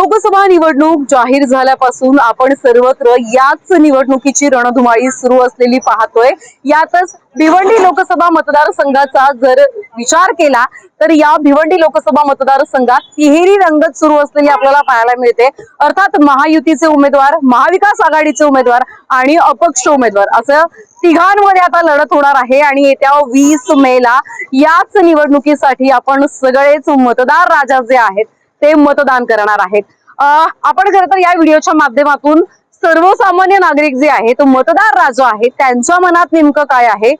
लोकसभा निवडणूक जाहीर झाल्यापासून आपण सर्वत्र याच निवडणुकीची रणधुमाळी सुरू असलेली पाहतोय. यातच भिवंडी लोकसभा मतदारसंघाचा जर विचार केला तर या भिवंडी लोकसभा मतदारसंघात तिहेरी रंगत सुरू असलेली आपल्याला पाहायला मिळते. अर्थात महायुतीचे उमेदवार महाविकास आघाडीचे उमेदवार आणि अपक्ष उमेदवार. असं तिघांमध्ये आता लढत होणार आहे आणि येत्या वीस मेला याच निवडणुकीसाठी आपण सगळेच मतदार राजा जे आहेत ते मतदान करणार आहेत. आपण खरं तर या व्हिडिओच्या माध्यमातून सर्वसामान्य नागरिक जे आहेत मतदार राजा आहेत त्यांच्या मनात नेमकं काय आहे?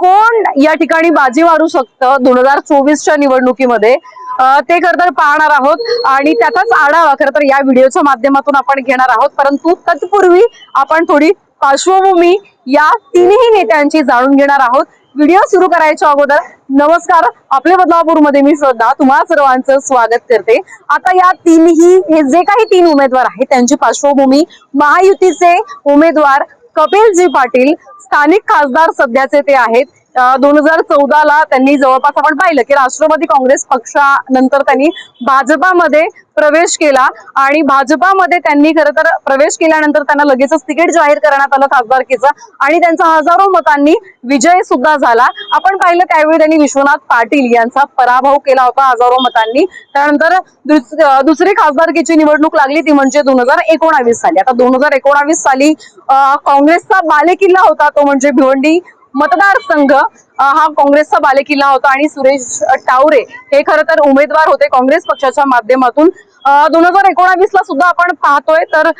कोण या ठिकाणी बाजी मारू शकतं दोन हजार चोवीसच्या निवडणुकीमध्ये? ते खर तर पाहणार आहोत आणि त्याचाच आढावा खर तर या व्हिडिओच्या माध्यमातून आपण घेणार आहोत. परंतु तत्पूर्वी आपण थोडी पार्श्वभूमी या तिन्ही नेत्यांची जाणून घेणार आहोत. व्हिडिओ सुरू करायच्या अगोदर नमस्कार. आपल्या बदलापूरमध्ये मी श्रद्धा. तुम्हाला सर्वांचं स्वागत करते. आता या तीनही हे जे काही तीन उमेदवार आहेत त्यांची पार्श्वभूमी महायुतीचे उमेदवार कपिलजी पाटील स्थानिक खासदार सध्याचे ते आहेत. दोन हजार चौदाला त्यांनी जवळपास आपण पाहिलं की राष्ट्रवादी काँग्रेस पक्षानंतर त्यांनी भाजपामध्ये प्रवेश केला आणि भाजपामध्ये त्यांनी खरं तर प्रवेश केल्यानंतर त्यांना लगेचच तिकीट जाहीर करण्यात आलं खासदारकीचं आणि त्यांचा हजारो मतांनी विजय सुद्धा झाला. आपण पाहिलं त्यावेळी त्यांनी विश्वनाथ पाटील यांचा पराभव केला होता हजारो मतांनी. त्यानंतर दुस- दुसरी खासदारकीची निवडणूक लागली ती म्हणजे दोन हजार एकोणावीस साली. आता दोन हजार एकोणावीस साली काँग्रेसचा बालेकिल्ला होता तो म्हणजे भिवंडी मतदारसंघ हा काँग्रेसचा बालेकिल्ला होता आणि सुरेश टावरे हे खरं तर उमेदवार होते काँग्रेस पक्षाच्या माध्यमातून. दोन हजार एकोणावीस ला सुद्धा आपण पाहतोय तर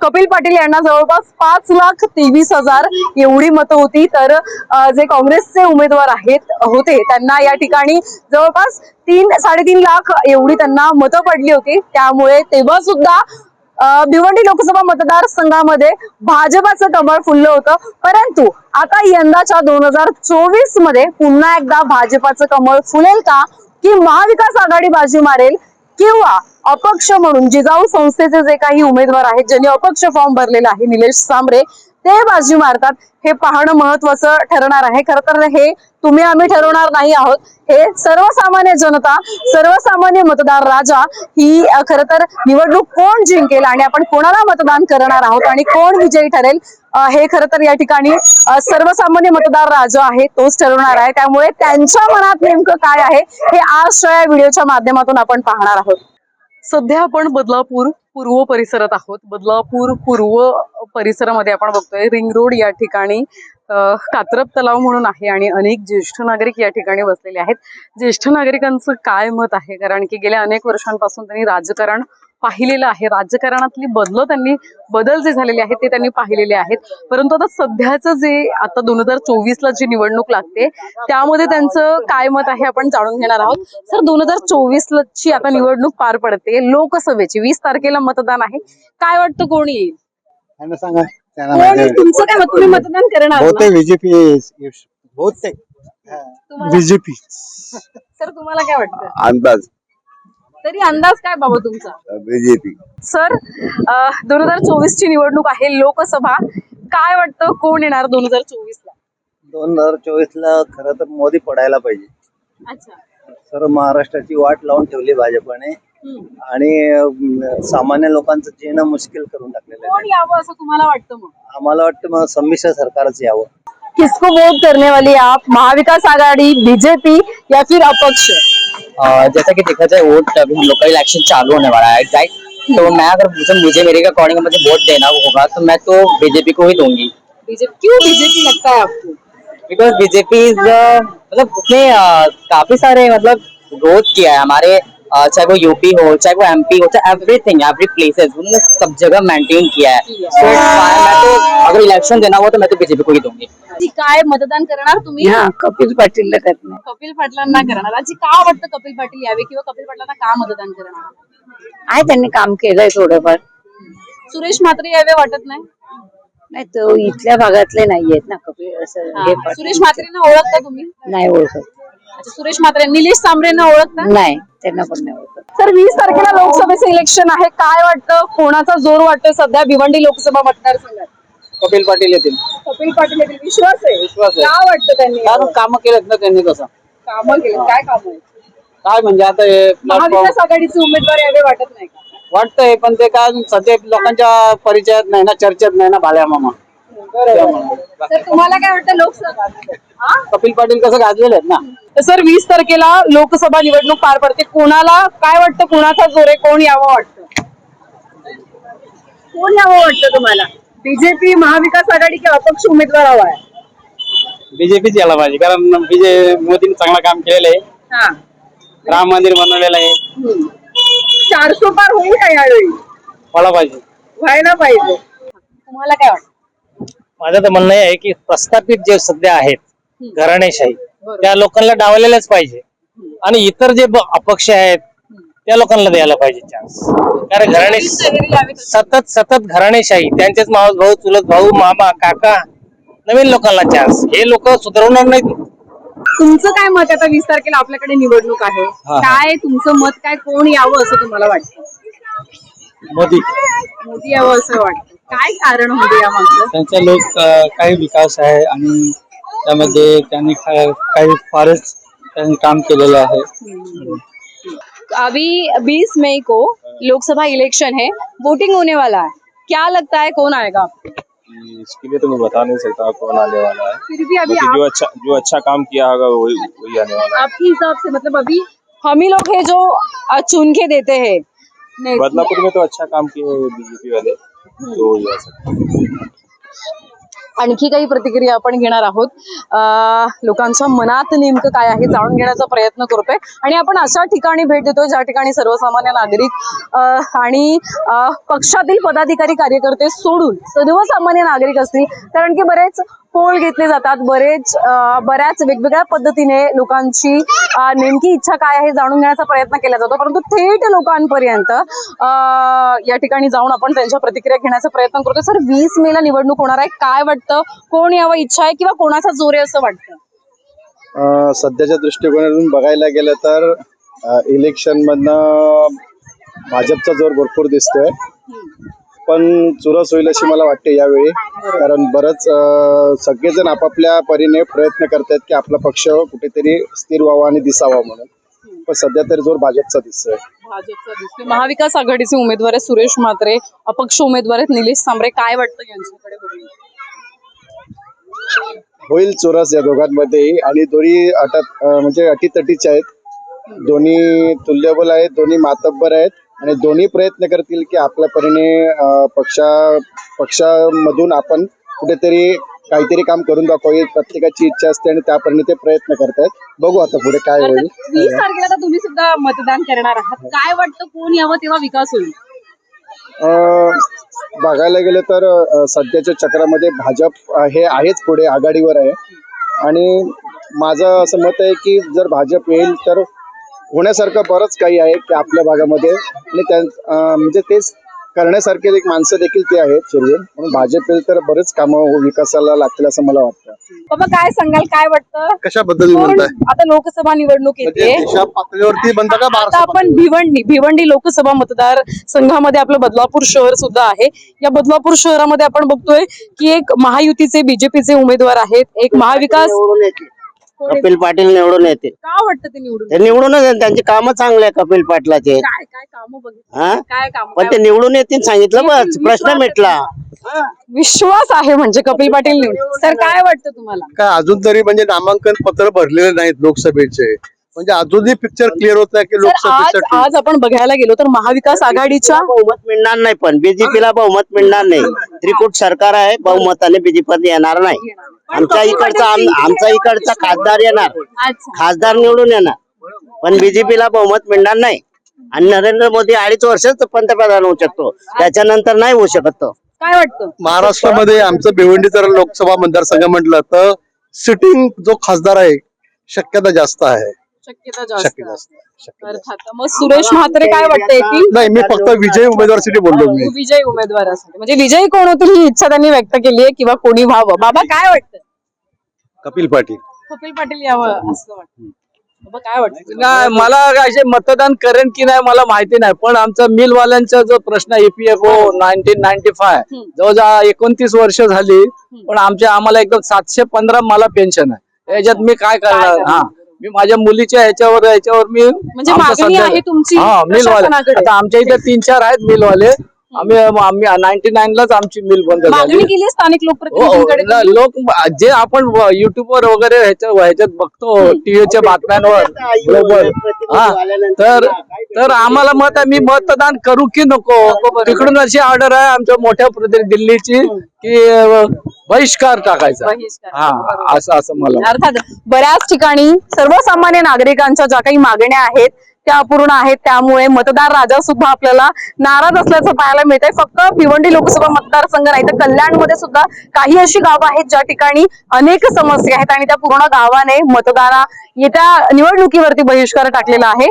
कपिल पाटील यांना जवळपास पाच लाख तेवीस हजार एवढी मतं होती. तर जे काँग्रेसचे उमेदवार आहेत होते त्यांना या ठिकाणी जवळपास तीन साडेतीन लाख एवढी त्यांना मतं पडली होती. त्यामुळे तेव्हा सुद्धा भिवंडी लोकसभा मतदारसंघामध्ये भाजपाचं कमळ फुललं होतं. परंतु आता यंदाच्या दोन हजार चोवीसमध्ये पुन्हा एकदा भाजपाचं कमळ फुलेल का? की महाविकास आघाडी बाजी मारेल? किंवा अपक्ष म्हणून जिजाऊ संस्थेचे जे काही उमेदवार आहेत ज्यांनी अपक्ष फॉर्म भरलेला आहे निलेश सांबरे ते बाजी मारतात. हे पाहणं महत्वाचं ठरणार आहे. खरं तर हे तुम्ही आम्ही ठरवणार नाही आहोत. हे सर्वसामान्य जनता सर्वसामान्य मतदार राजा ही खर तर निवडणूक कोण जिंकेल आणि आपण कोणाला मतदान करणार आहोत आणि कोण विजयी ठरेल हे खरं तर या ठिकाणी सर्वसामान्य मतदार राजा आहे तोच ठरवणार आहे. त्यामुळे त्यांच्या मनात नेमकं काय आहे हे आजच्या या व्हिडिओच्या माध्यमातून आपण पाहणार आहोत. सध्या आपण बदलापूर पूर्व परिसरात आहोत. बदलापूर पूर्व परिसरामध्ये आपण बघतोय. रिंग रोड या ठिकाणी कात्रप तलाव म्हणून आहे आणि अनेक ज्येष्ठ नागरिक या ठिकाणी बसलेले आहेत. ज्येष्ठ नागरिकांचं काय मत आहे? कारण की गेल्या अनेक वर्षांपासून त्यांनी राजकारण पाहिलेलं आहे. राजकारणातली बदलं त्यांनी बदल जे झालेले आहेत ते त्यांनी पाहिलेले आहेत. परंतु आता सध्याचं जे आता दोन हजार चोवीस ला जी निवडणूक लागते त्यामध्ये त्यांचं काय मत आहे आपण जाणून घेणार आहोत. सर दोन हजार चोवीस ची आता निवडणूक पार पडते. लोकसभेची वीस तारखेला मतदान आहे. काय वाटतं कोण येईल? त्यांना सांगा. त्यांना कोण माहिती येईल? आहे. तुमचं काय मत? तुम्ही मतदान करणार ना? बहुतेक बीजेपी बहुतेक तुम्हाला- बीजेपी सर तुम्हाला काय वाटतं? अंदाज. तरी अंदाज काय बाबा तुमचा? बीजेपी सर दोन हजार चोवीस ची निवडणूक आहे लोकसभा. काय वाटतं? कोण येणार दोन हजार चोवीस ला दोन हजार चोवीस ला खरं तर मोदी पडायला पाहिजे. अच्छा. सर्व महाराष्ट्राची वाट लावून ठेवली भाजपने. आणि सामान्य लोकांचं जीणं मुश्किल करून टाकलेलं कोण आहे यावं असं तुम्हाला वाटतं मग? आम्हाला वाटतं मग संमिश्र सरकारच यावं. किसको वोट करने वाली आप? महाविकास आघाड़ी बीजेपी या फिर अपक्ष? अ, जैसा कि देखा जाए वोट अभी हम लोग का इलेक्शन चालू होने वाला है राइट तो मैं अगर मुझे मुझे मेरे के अकॉर्डिंग मुझे वोट देना होगा तो मैं तो बीजेपी को ही दूंगी। बीजेपी क्यों बीजेपी लगता है आपको? बिकॉज बीजेपी इज मतलब उसने अ, काफी सारे मतलब ग्रोथ किया है। हमारे चाहे वो यूपी हो चाहे वो एमपी हो चाहे एवरीथिंग एवरी प्लेसेस उन्होंने सब जगह मेंटेन किया है। सो मैं तो अगर इलेक्शन देना हुआ तो मैं तो बीजेपी को ही दूंगी। आजी काय मतदान करणार तुम्ही? हा कपिल पाटीलला करणार. कपिल पाटलांना करणार. आजी का वाटतं कपिल पाटील यावे किंवा कपिल पाटलांना का मतदान करणार? आहे त्यांनी काम केलंय थोडंफार. सुरेश म्हात्रे यावे वाटत नाही? नाही तो इथल्या भागातले नाहीयेत ना कपिल असं हे. हा. पाटील. सुरेश म्हात्रेंना ओळखता तुम्ही? नाही ओळखत. अच्छा सुरेश म्हात्रे निलेश सांबरेंना ओळखता? नाही. त्यांना पण नाही ओळखत तर वीस तारखेला लोकसभेचं इलेक्शन आहे. काय वाटतं? कोणाचा जोर वाटतोय सध्या? भिवंडी लोकसभा मतदारसंघात. कपिल पाटील येतील. कपिल पाटील येतील. विश्वास आहे. विश्वास आहे. का वाटतं त्यांनी? कारण कामं केलेत ना त्यांनी तसं? कामं केली काय काम? आहे काय म्हणजे आता हे प्लॅटफॉर्म महाविकास आघाडीचे उमेदवार यावे वाटत नाही का? वाटतंय पण ते काय सध्या लोकांच्या परिचयात नाही ना चर्चेत नाही ना बाल्या मामा. त्यामुळे. तुम्हाला काय वाटतं लोकसभा? कपिल पाटील कसं गाजलेले आहेत ना? तर सर वीस तारखेला लोकसभा निवडणूक पार पडते. कोणाला काय वाटतं कोणाचा जोर आहे? कोण यावं वाटतं? कोण यावं वाटतं तुम्हाला? बीजेपी महाविकास आघाडी किंवा अपक्ष उमेदवार हवा आहे. बीजेपीच यायला पाहिजे कारण बीजे मोदींनी चांगलं काम केलेलं आहे. हा. राम मंदिर बनवलेलं आहे. हम्म. चारसो पार होईल का यावेळी. व्हायला पाहिजे. व्हायला पाहिजे. तुम्हाला काय वाटतं? माझं तर म्हणणं हे आहे की प्रस्थापित जे सध्या आहेत घराणेशाही. त्या लोकांना डावलेल्याच पाहिजे. आणि इतर जे अपक्ष आहेत त्या लोकांना द्यायला पाहिजे चान्स कारण घराणे सतत सतत घराणेशाही. त्यांचेच मावस भाऊ चुलत भाऊ मामा काका नवीन लोकांना चान्स हे लोक सुधारवणार नाहीत. तुमचं काय मत आहे आता वीस तारखेला आपल्याकडे निवडणूक आहे? काय तुमचं मत काय? कोण यावं असं तुम्हाला वाटतं? मोदी. मोदी यावं असं वाटतं. काय कारण होते यामागचं त्यांचा लोक काही विकास आहे आणि त्यामध्ये त्यांनी खा- काही फारच त्यांनी काम केलेलं आहे. अभी 20 मई को लोकसभा इलेक्शन है वोटिंग होने वाला है. क्या लगता है कौन आएगा? इसके लिए तो मैं बता नहीं सकता कौन आने वाला है। फिर भी अभी आप, जो अच्छा जो अच्छा काम किया होगा वही वही आने वाला है। आपके हिसाब से मतलब अभी हम ही लोग हैं जो अ, चुन के देते हैं। बदलापुर में तो अच्छा काम किए बीजेपी वाले तो वही आ सकता है। आणखी काही प्रतिक्रिया आपण घेणार आहोत. अं, लोकांच्या मनात नेमकं काय आहे जाणून घेण्याचा प्रयत्न करतोय. आणि आपण अशा ठिकाणी भेट देतोय ज्या ठिकाणी सर्वसामान्य नागरिक आणि पक्षातील पदाधिकारी कार्यकर्ते सोडून सर्वसामान्य नागरिक असतील. कारण की बरेच पोल घेतले जातात. बरेच बऱ्याच वेगवेगळ्या पद्धतीने लोकांची नेमकी इच्छा काय आहे जाणून घेण्याचा प्रयत्न केला जातो. परंतु थेट लोकांपर्यंत या ठिकाणी जाऊन आपण त्यांच्या प्रतिक्रिया घेण्याचा प्रयत्न करतो सर वीस मेला निवडणूक होणार आहे. काय वाटतं? कोण यावं इच्छा आहे किंवा कोणाचा जोर आहे असं वाटतं? सध्याच्या दृष्टिकोनातून बघायला गेलं तर इलेक्शन मधनं भाजपचा जोर भरपूर दिसतोय. पण चुरस होईल अशी मला वाटते यावेळी. कारण बरंच अ, सगळेजण आपापल्या परीने प्रयत्न करतायत की आपला पक्ष कुठेतरी स्थिर व्हावा आणि दिसावा म्हणून. पण सध्या तरी जोर भाजपचा दिसतोय. भाजपचा दिसतोय. महाविकास आघाडीचे उमेदवार आहेत सुरेश म्हात्रे अपक्ष उमेदवार आहेत निलेश सांबरे. काय वाटतं यांच्याकडे बघून? होईल चुरस या दोघांमध्येही आणि दोन्ही अटक अ, म्हणजे अटीतटीचे आहेत. दोन्ही तुल्यबल आहेत दोन्ही मातब्बर आहेत. आणि दोन्ही प्रयत्न करतील की आपल्या परीने पक्षा पक्षामधून आपण कुठेतरी काहीतरी काम करून दाखवावे प्रत्येकाची इच्छा असते आणि त्यापरीने ते प्रयत्न करतायत. बघू आता पुढे काय होईल. वीस तारखेला तर तुम्ही सुद्धा मतदान करणार आहात. काय वाटतं कोण यावं तेव्हा विकास होईल? अ, बघायला गेलं तर अ, सध्याच्या चक्रामध्ये भाजप अ, हे आहेच पुढे आघाडीवर आहे. आणि माझं असं मत आहे की जर भाजप येईल तर होण्यासारखं बरंच काही आहे की आपल्या भागामध्ये. आणि त्या म्हणजे तेच करण्यासारखे एक माणसं देखील ते आहेत शिरवून म्हणून भाजप तर बरेच कामं विकासाला लागतील असं मला वाटतं. बाबा काय सांगाल? काय वाटतं? कशाबद्दल कोण आता लोकसभा निवडणूक येते. देशा पातळीवरती बनतं का आता आपण भिवंडी भिवंडी लोकसभा मतदार संघामध्ये आपलं बदलापूर शहर सुद्धा आहे. या बदलापूर शहरामध्ये आपण बघतोय की एक महायुतीचे बीजेपीचे उमेदवार आहेत. एक महाविकास कपिल पाटील निवडून येतील. का वाटतं ते निवडून? ते निवडूनच येतील. त्यांची कामं चांगले आहे कपिल पाटलाचे. काय काय काम बघितलं? हा? काय काम? पण ते निवडून येतील सांगितलं बस. प्रश्न मिटला. विश्वास आहे म्हणजे कपिल पाटील निवडून. सर काय वाटतं तुम्हाला? काय अजून तरी म्हणजे नामांकन पत्र भरलेले नाहीत लोकसभेचे. म्हणजे अजूनही पिक्चर क्लिअर होत नाही की सर आज लोकसभेसाठी आज आपण बघायला गेलो तर महाविकास आघाडीच्या बहुमत मिळणार नाही पण. बीजेपीला बहुमत मिळणार नाही. त्रिकूट सरकार आहे. बहुमताने बीजेपी येणार नाही. आमच्या इकडचा आम- आमचा इकडचा खासदार येणार. खासदार निवडून येणार. पण बीजेपीला बहुमत मिळणार नाही. आणि नरेंद्र मोदी अडीच वर्षच पंतप्रधान होऊ शकतो. त्याच्यानंतर नाही होऊ शकत तो. काय वाटतं? महाराष्ट्रामध्ये आमचं भिवंडी जर लोकसभा मतदारसंघ म्हटलं तर सिटिंग जो खासदार आहे शक्यता जास्त आहे. शक्यता जास्त. अर्थात. मग सुरेश म्हात्रे काय वाटतं येतील नाही मी फक्त विजय उमेदवारासाठी बोललो मी. विजय उमेदवारासाठी. म्हणजे विजय कोण होतील ही इच्छा त्यांनी व्यक्त केली आहे किंवा कोणी व्हावं? बाबा काय वाटतं कपिल पाटील. कपिल पाटील यावं असं वाटतं बाबा काय वाटतं नाही मला असे मतदान करेन की नाही मला माहिती नाही. पण आमचा मिलवाल्यांचा जो प्रश्न ईपीएफओ नाईन्टीन नाईन्टी फाय जवळजवळ एकोणतीस वर्ष झाली पण आमच्या आम्हाला एकदम सातशे पंधरा मला पेन्शन आहे. याच्यात मी काय करणार? हा. मी माझ्या मुलीच्या ह्याच्यावर ह्याच्यावर मी म्हणजे आमचं मागणी सध्या- आहे तुमची हा मिलवाले. प्रशासनाकडे. आता आमच्या इथे तीन चार आहेत मिलवाले. आम्ही आम्ही नाईन्टी नाईन लाच आमची मिल बंद मागणी झाली केली आहे स्थानिक हो, लोकप्रतिनिधींकडे हो. तुम्ही? लोक जे आपण युट्यूबवर वगैरे ह्याच्या ह्याच्यात बघतो टीव्हीच्या बातम्यांवर बरोबर हा तर तर आम्हाला मत आहे मी मतदान करू की नको? तिकडून अशी ऑर्डर आहे आमच्या मोठ्या प्रतिनिधी दिल्लीची. की बहिष्कार टाकायचा. बहिष्कार. हा असं असं मला अर्थात बऱ्याच ठिकाणी सर्वसामान्य नागरिकांच्या ज्या काही मागण्या आहेत त्या अपूर्ण आहेत. त्यामुळे मतदार राजा सुद्धा आपल्याला नाराज असल्याचं पाहायला मिळत आहे फक्त भिवंडी लोकसभा मतदारसंघ नाही तर कल्याणमध्ये सुद्धा काही अशी गावं आहेत ज्या ठिकाणी अनेक समस्या आहेत आणि त्या पूर्ण गावाने मतदारा येत्या निवडणुकीवरती बहिष्कार टाकलेला आहे.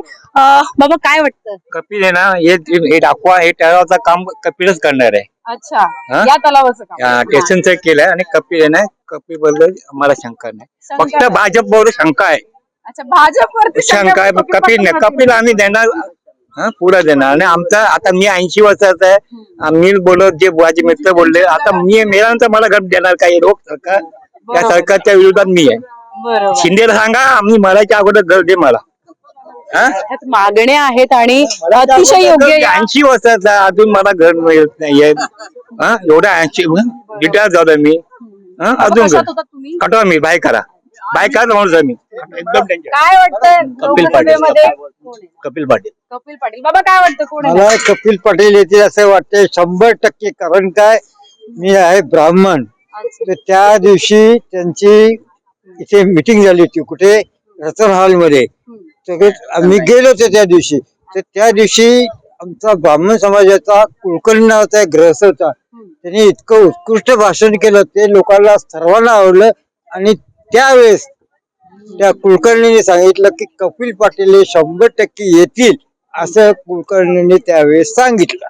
बाबा काय वाटतं? कपिल आहे ना हे हे दाखवा हे ठरावाचं काम कपिलच करणार आहे. अच्छा? या तलावाचं काम. स्टेशनचं केलंय आणि कपिल आहे ना कपिलबद्दल आम्हाला शंका नाही. शंका फक्त नाही. भाजप बरोबर शंका आहे. अच्छा भाजपवरती शंका आहे कपिल कपिल नाही कपिल आम्ही देणार हं, पुढे देणार. आणि आमचा आता मी ऐंशी वर्षाचा आहे. मी बोलत जे माझे मित्र बोलले आता मी मिळाल्यानंतर मला गट देणार काही रोग सरकार. त्या बरोबर. सरकारच्या विरोधात मी आहे. बरोबर. शिंदेला सांगा आम्ही मरायच्या अगोदर घर दे मला. हं? ह्यात मागण्या आहेत आणि अतिशय योग्य या- ऐंशी वर्षाचा आहे, अजून मला घर मिळत नाहीये हं? एवढा ऐंशी रिटायर झालो मी. हं? अजून कशात घर. होता तुम्ही? कटवा मी बाय करा. बाय करा माणूस आहे मी. एकदम danger. काय वाटतंय कपिल पाटील. लोकसभेमध्ये? कोण आहे? कपिल पाटील. कपिल पाटील. बाबा काय वाटतं? कोण आहे? मला कपिल पाटील येतील असं वाटतंय शंभर टक्के. कारण काय? मी आहे ब्राह्मण. तर त्या दिवशी त्यांची इथे मिटिंग झाली होती कुठे? रतन हॉलमध्ये आम्ही गेलो होतो त्या दिवशी. तर त्या दिवशी आमचा ब्राह्मण समाजाचा कुलकर्णी नावाचा एक ग्रहस्थ होता. त्यांनी इतकं उत्कृष्ट भाषण केलं. ते लोकांना सर्वांना आवडलं. आणि त्यावेळेस त्या कुलकर्णीने सांगितलं की कपिल पाटील हे शंभर टक्के येतील असं कुलकर्णीने त्यावेळेस सांगितलं.